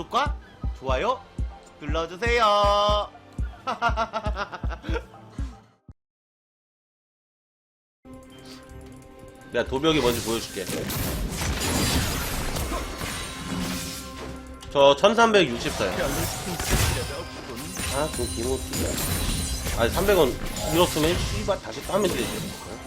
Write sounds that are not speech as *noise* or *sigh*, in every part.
구독과 좋아요 눌러주세요. *laughs* 내가 도벽이 뭔지 보여줄게. 저 1364요. 아, 그 기모티야. 아니, 300원 잃었으면 씨발 다시 까면 되지.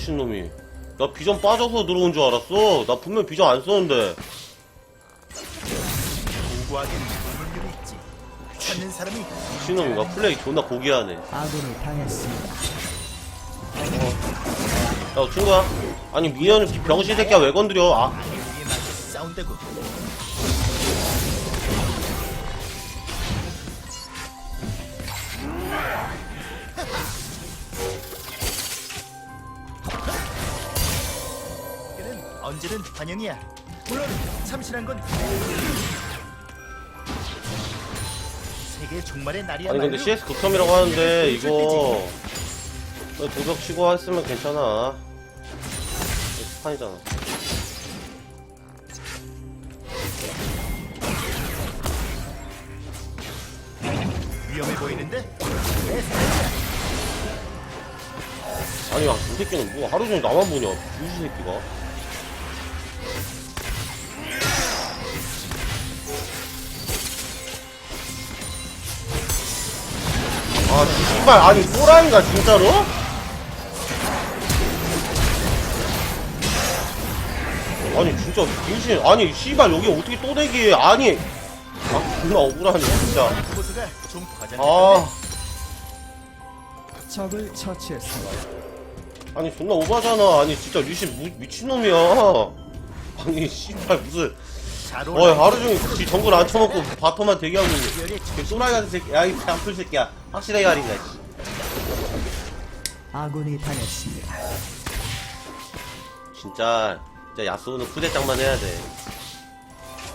미친놈이. 나 비전 빠져서 들어온 줄 알았어. 나 분명 비전 안 썼는데. 고고하게 물물이 있지. 찾는 사람이 미친놈인가? 플레이 존나 고귀하네. 아군을 당했습니다. 야, 친구야. 아니, 미연을 병신 새끼야 왜 건드려? 아, 맞서 싸운다고. 언제든 환영이야. 물론 참신한 건 세계 종말의 날이야. 아니 근데 CS 극혐이라고 하는데 이거 너 도벽 치고 했으면 괜찮아 스판이잖아 위험해 보이는데 내 스타일이야. 아니 야, 이 새끼는 뭐 하루 종일 나만 보냐 유시 새끼가 아 씨발 아니 또라이인가 진짜로? 아니 진짜 김신 아니 씨발 여기 어떻게 또 대기해? 아니 아 존나 억울하네 진짜. 아. 적을 처치했습니다. 아니 존나 오바잖아. 아니 진짜 리신 무, 미친놈이야. 아니 씨발 무슨 잘 어 올라. 하루 종일 지 정글 안 쳐먹고 바텀만 대기하고 있네 개 또라이 같은 새끼 야이 ям풀 새끼야 확실하게 씨. 아군이 당했습니다. 진짜 진짜 야스오는 후대장만 해야 돼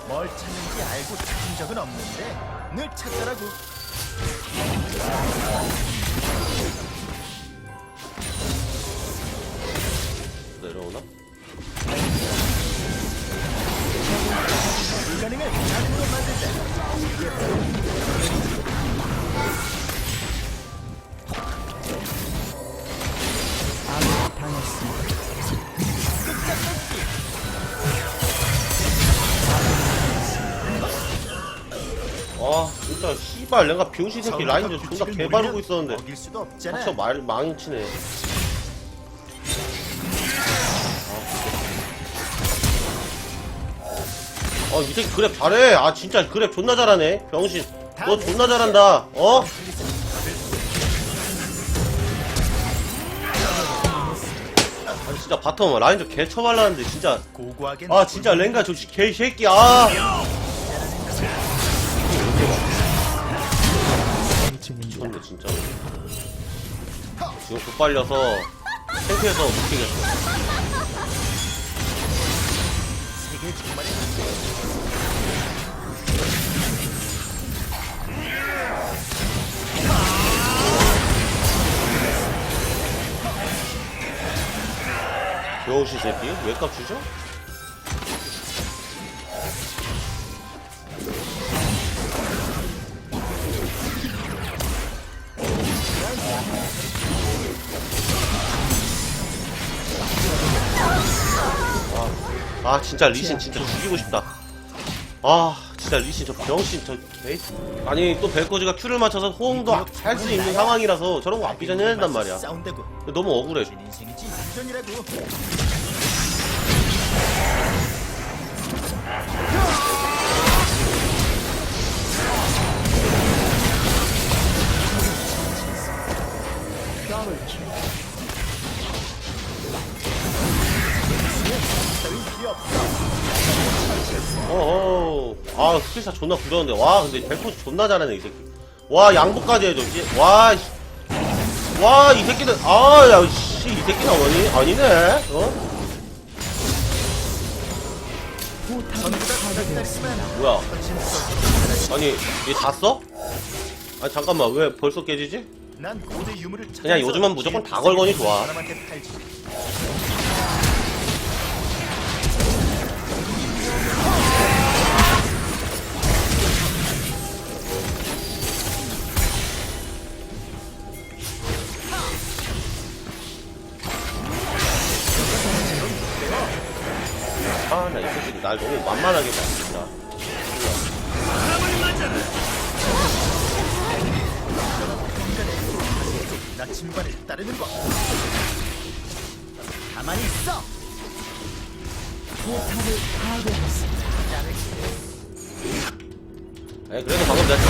뭘 찾는지 알고 찾은 적은 없는데 늘 찾더라고. 내려오나? 당했습니다. 아 진짜 씨발 내가 병신 새끼 라인 좀 존나 개바르고 있었는데 어길 수도 없잖아. 닥쳐 말 망치네 아, 이 새끼 그랩 잘해. 아, 진짜 그랩 존나 잘하네. 병신. 너 존나 잘한다. 어? 아니, 진짜 바텀 라인 좀 개 쳐발랐는데, 진짜. 고고하게 아, 진짜 랭가 저 개새끼. 아. 미쳤네, 진짜. 지금 급발려서 탱크에서 못 뛰겠어. 병신 새끼? 왜값 주죠? 아, 아 진짜 리신 진짜 죽이고 싶다. 아 진짜 리신 저 병신 저 개... 아니 또 벨코즈가 큐를 맞춰서 호응도 할 수 있는 상황이라서 저런 거 앞비전 해야 된단 말이야. 근데 너무 억울해. 어. 어어 아 스킬샷 존나 부러운데 와 근데 벨코즈 존나 잘하네 이 새끼 와 양보까지 해줘 이- 와, 씨. 와, 이 새끼들, 아, 야, 씨. 씨, 이 새끼 나오니? 아니네? 어? 뭐야? 아니, 얘 다 써? 아니, 잠깐만, 왜 벌써 깨지지? 그냥 요즘은 무조건 다 걸거니 좋아. 나이 새끼들 날 너무 만만하게 봐, 진짜. 나침반을 따르는 거. 가만히 있어. 포탑을 파괴했습니다. 아니, 그래도 방금 내가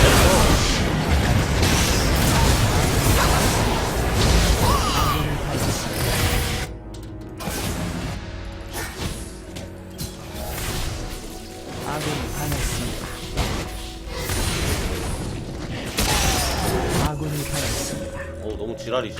아군이 당했습니다. 아군이 당했습니다. 어, 너무 지랄이지.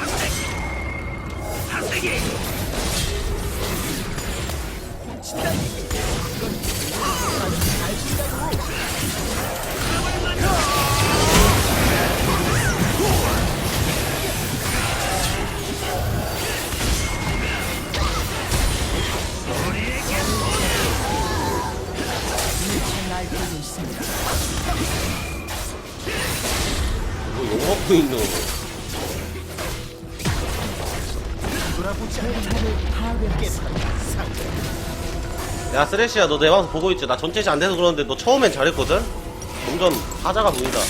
뭐 욕먹고 있노. 야, 쓰레쉬야, 너 내 방송 보고 있지? 나 전체시 안 돼서 그러는데 너 처음엔 잘했거든? 점점 하자가 보인다. 아,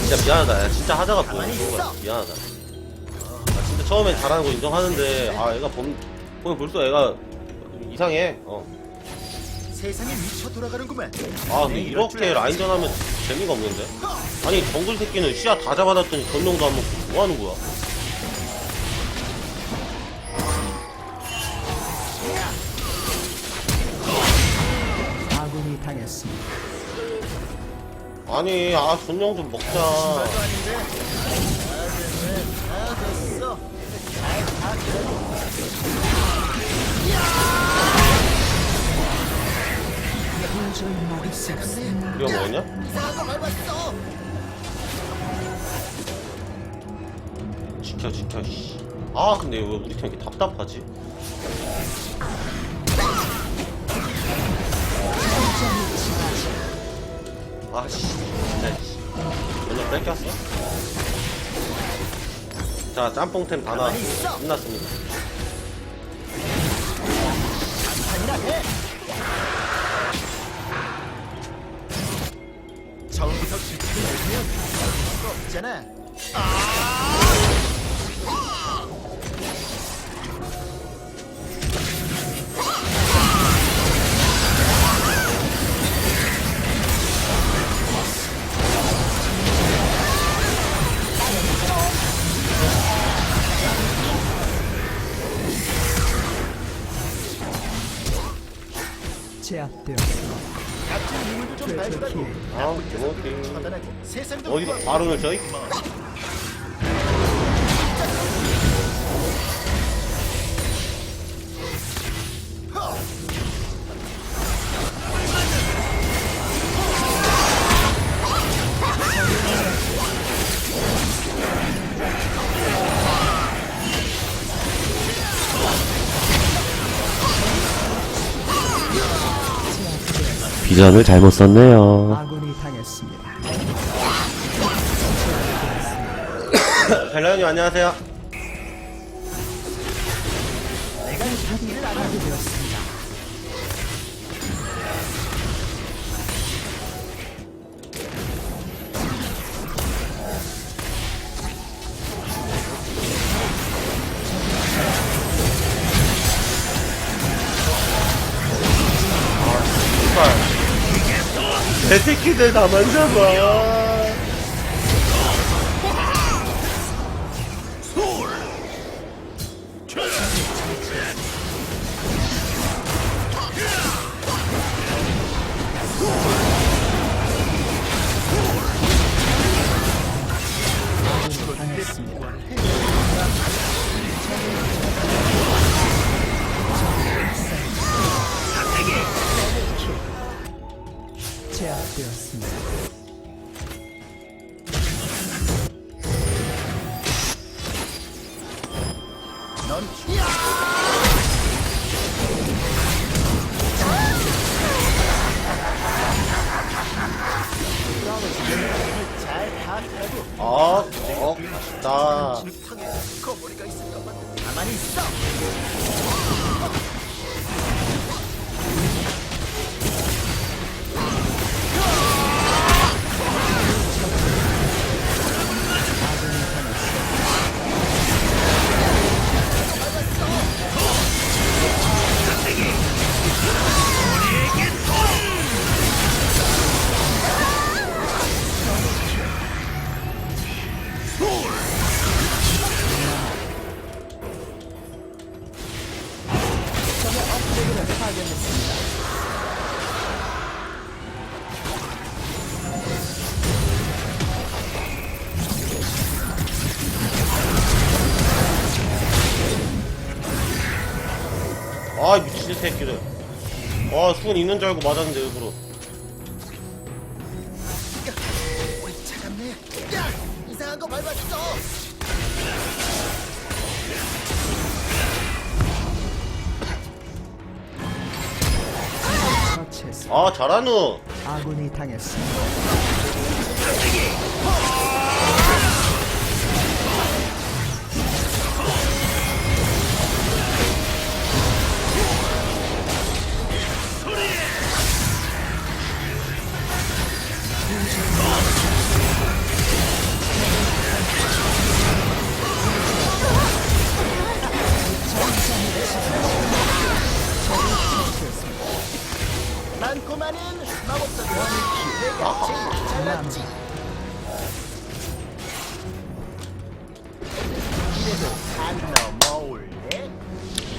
진짜 미안하다. 야, 진짜 하자가 보이는 거야. 미안하다. 나 진짜 처음엔 잘하는 거 인정하는데, 아, 얘가 본, 보면 볼수록 얘가 이상해. 어. 세상이 미쳐 돌아가는구만. 아, 근데 이렇게. 라인전 하면 재미가 없는데? 아니, 정글 새끼는 시야 다 잡아놨더니 전용도 안 먹고 뭐 하는 거야? 아군이 당했습니다. 아니, 아, 전용 좀 먹자. 말도 아닌데. 다 됐네. 다 됐어. 됐 우리가 먹었냐? 이상한 거 밟았어. 지켜, 지켜, 씨. 아, 근데 왜 우리 팀 이렇게 답답하지? 아, 씨. 진짜, 씨. 오늘 뺏겼어? 자, 짬뽕템 다 나왔습니다. 끝났습니다. 해. 거 없잖아. 제압되었습니다. 아. 처단하고 세상도 어디가. 바로는 저희? 비전을 잘못 썼네요. 아군이 당했습니다. 벨라님 안녕하세요. 파괴되었습니다. 내 새끼들 다 만져봐. 당했 제압되었습니다. 넌 잘 파악하고 아, 어, 나. 거머리가 있을 것만 가만히 있어. 새끼들. 아, 수은 있는 줄 알고 맞았는데, 일부러. 우리 차갑네. 야, 이상한 거 밟았어. 처치했습니다. 아, 잘하누. 아군이 당했습니다.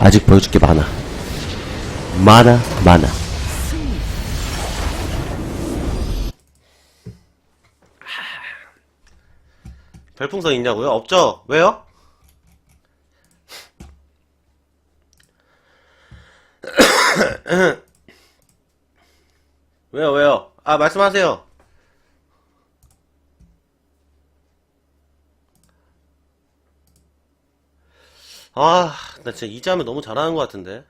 아직 보여줄 게 많아. 많아, 많아. 별풍선 있냐고요? 없죠? 왜요? *coughs* *coughs* 왜요, 왜요? 아, 말씀하세요. 아, 나 진짜 이자면 너무 잘하는 것 같은데.